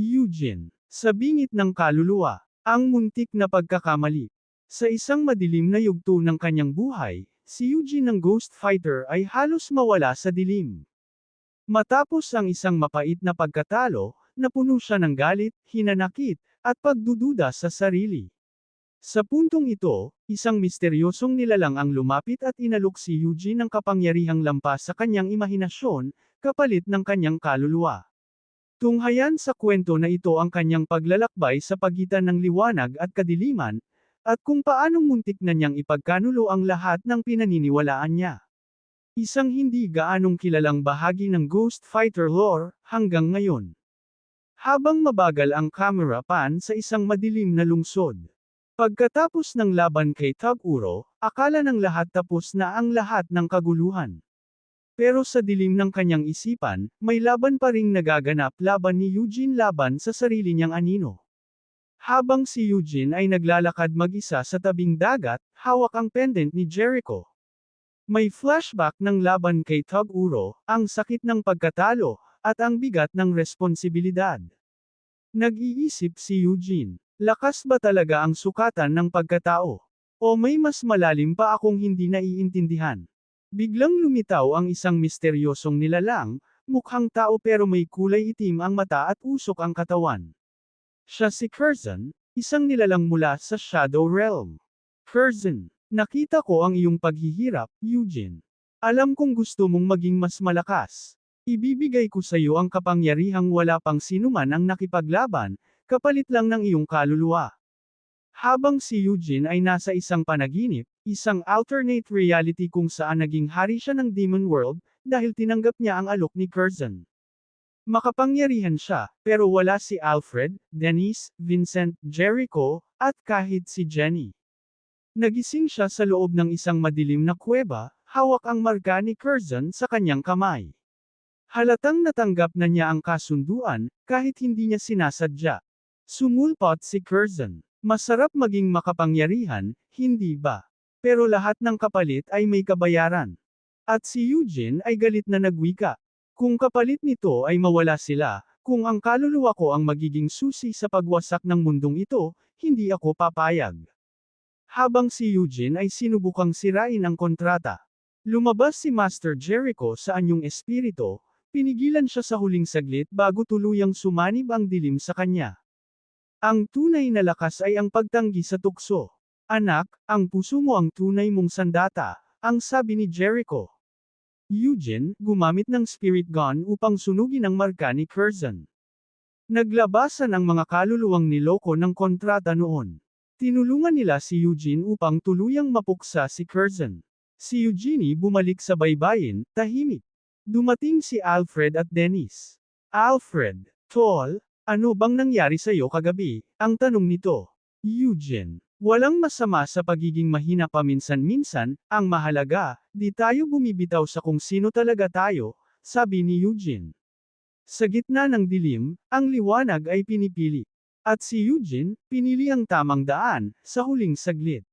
Eugene. Sa bingit ng kaluluwa. Ang muntik na pagkakamali. Sa isang madilim na yugto ng kanyang buhay, si Eugene ng Ghost Fighter ay halos mawala sa dilim. Matapos ang isang mapait na pagkatalo, napuno siya ng galit, hinanakit, at pagdududa sa sarili. Sa puntong ito, isang misteryosong nilalang ang lumapit at inalok si Eugene ng kapangyarihang lampas sa kanyang imahinasyon, kapalit ng kanyang kaluluwa. Tunghayan sa kwento na ito ang kanyang paglalakbay sa pagitan ng liwanag at kadiliman, at kung paanong muntik na niyang ipagkanulo ang lahat ng pinaniniwalaan niya. Isang hindi gaanong kilalang bahagi ng Ghost Fighter lore, hanggang ngayon. Habang mabagal ang camera pan sa isang madilim na lungsod. Pagkatapos ng laban kay Tag-Uro, akala ng lahat tapos na ang lahat ng kaguluhan. Pero sa dilim ng kanyang isipan, may laban pa ring nagaganap laban ni Eugene laban sa sarili niyang anino. Habang si Eugene ay naglalakad mag-isa sa tabing dagat, hawak ang pendant ni Jericho. May flashback ng laban kay Tag-Uro, ang sakit ng pagkatalo, at ang bigat ng responsibilidad. Nag-iisip si Eugene, lakas ba talaga ang sukatan ng pagkatao? O may mas malalim pa akong hindi naiintindihan? Biglang lumitaw ang isang misteryosong nilalang, mukhang tao pero may kulay itim ang mata at usok ang katawan. Siya si Curzon, isang nilalang mula sa Shadow Realm. Curzon, nakita ko ang iyong paghihirap, Eugene. Alam kong gusto mong maging mas malakas. Ibibigay ko sa iyo ang kapangyarihang wala pang sinuman ang nakipaglaban, kapalit lang ng iyong kaluluwa. Habang si Eugene ay nasa isang panaginip, isang alternate reality kung saan naging hari siya ng Demon World, dahil tinanggap niya ang alok ni Curzon. Makapangyarihan siya, pero wala si Alfred, Denise, Vincent, Jericho, at kahit si Jenny. Nagising siya sa loob ng isang madilim na kuweba, hawak ang marka ni Curzon sa kanyang kamay. Halatang natanggap na niya ang kasunduan, kahit hindi niya sinasadya. Sumulpot si Curzon. Masarap maging makapangyarihan, hindi ba? Pero lahat ng kapalit ay may kabayaran. At si Eugene ay galit na nagwika. Kung kapalit nito ay mawala sila, kung ang kaluluwa ko ang magiging susi sa pagwasak ng mundong ito, hindi ako papayag. Habang si Eugene ay sinubukang sirain ang kontrata. Lumabas si Master Jericho sa anyong espirito, pinigilan siya sa huling saglit bago tuluyang sumanib ang dilim sa kanya. Ang tunay na lakas ay ang pagtanggi sa tukso. Anak, ang puso mo ang tunay mong sandata, ang sabi ni Jericho. Eugene, gumamit ng spirit gun upang sunugin ang marka ni Curzon. Naglabasan ang mga kaluluwang niloko ng kontrata noon. Tinulungan nila si Eugene upang tuluyang mapuksa si Curzon. Si Eugenie bumalik sa baybayin, tahimik. Dumating si Alfred at Dennis. Alfred, tol, ano bang nangyari sa iyo kagabi? Ang tanong nito. Eugene. Walang masama sa pagiging mahina paminsan-minsan, ang mahalaga, di tayo bumibitaw sa kung sino talaga tayo, sabi ni Eugene. Sa gitna ng dilim, ang liwanag ay pinipili. At si Eugene, pinili ang tamang daan, sa huling saglit.